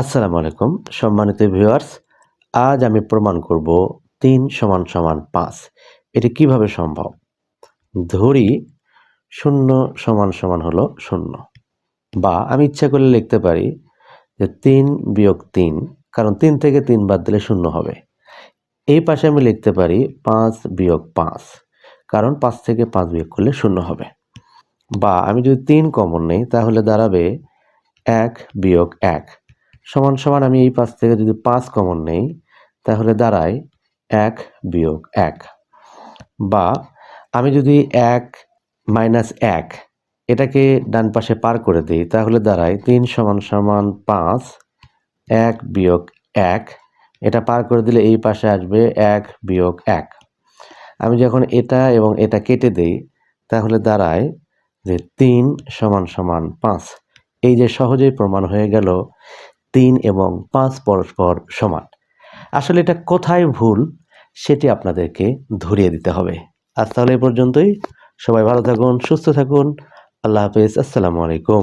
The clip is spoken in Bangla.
আসসালামু আলাইকুম, সম্মানিত ভিউয়ার্স, আজ আমি প্রমাণ করব তিন সমান সমান পাঁচ। এটি কীভাবে সম্ভব? ধরি শূন্য সমান সমান হলো শূন্য। বা আমি ইচ্ছা করলে লিখতে পারি যে তিন বিয়োগ তিন, কারণ তিন থেকে তিন বাদ দিলে শূন্য হবে। এই পাশে আমি লিখতে পারি পাঁচ বিয়োগ পাঁচ, কারণ পাঁচ থেকে পাঁচ বিয়োগ করলে শূন্য হবে। বা আমি যদি তিন কমন নেই, তাহলে দাঁড়াবে এক বিয়োগ এক। সমান সমান আমি এই পাঁচ থেকে যদি পাঁচ কমন নেই, তাহলে দাঁড়ায় এক বিয়োগ এক। বা আমি যদি এক মাইনাস এক এটাকে ডান পাশে পার করে দিই, তাহলে দাঁড়ায় তিন সমান সমান পাঁচ, এক বিয়োগ এক। এটা পার করে দিলে এই পাশে আসবে এক বিয়োগ এক। আমি যখন এটা এবং এটা কেটে দেই, তাহলে দাঁড়ায় যে তিন সমান সমান পাঁচ। এই যে সহজেই প্রমাণ হয়ে গেল তিন এবং পাঁচ পরস্পর সমান। আসলে এটা কোথায় ভুল সেটি আপনাদেরকে ধরিয়ে দিতে হবে। আজ তাহলে এ পর্যন্তই। সবাই ভালো থাকুন, সুস্থ থাকুন। আল্লাহ হাফিজ। আসসালামু আলাইকুম।